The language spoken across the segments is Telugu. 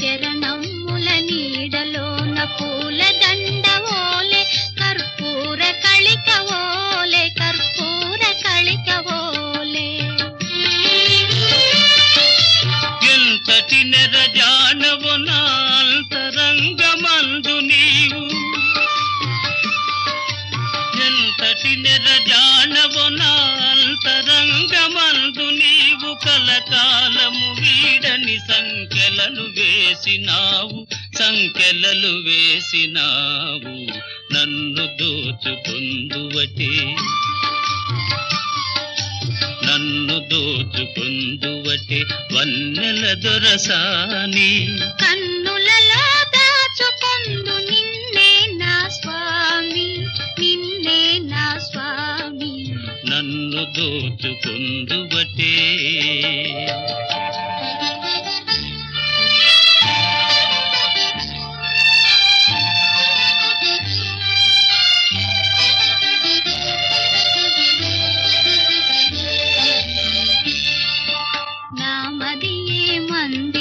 చరణముల నీడలోన పూల దండవోలే కర్పూర కళికవోలే కర్పూర కళికవోలే ఎంతటి నెరజానవు నా అంతరంగమందు నీవు? ఎంతటి నెరజానవు నా అంతరంగమందు నీవు? కలకాలము వీడని సంఖ్యలను వేసినావు సంఖ్యలలు వేసినావు నన్ను దోచుకొందువటే. నన్ను దోచుకొందువటే వన్నెల దొరసాని. కన్ను నన్ను దోచుకొందువటే నామదియే మందిరమై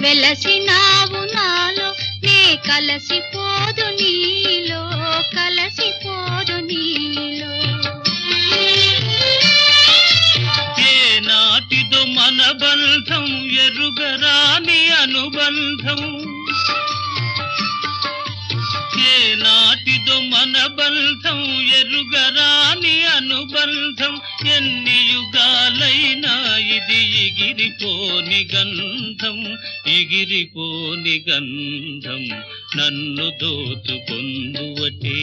వెలసినావు నాలో నే కలసిపోదు నీలో కలసిపోదు నీలో. ఏ నాటిదో మన బంధం ఎరుగరాని అనుబంధం. ఏ నాటిదో మన బంధం ఎరుగరాని అనుబంధం. ఎన్ని యుగాలైనా ఇది ఎగిరిపోని గంధం ఎగిరిపోని గంధం నన్ను దోచుకొందువటే.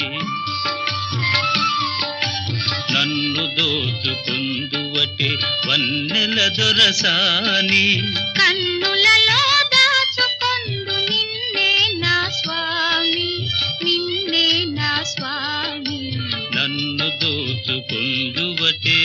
నన్ను దోచుకుందువటే వన్నెల దొరసాని. కన్నులలో దాచుకొందు నిన్నే నా స్వామి నిన్నే నా స్వామి. నన్ను దోచుకుందువటే.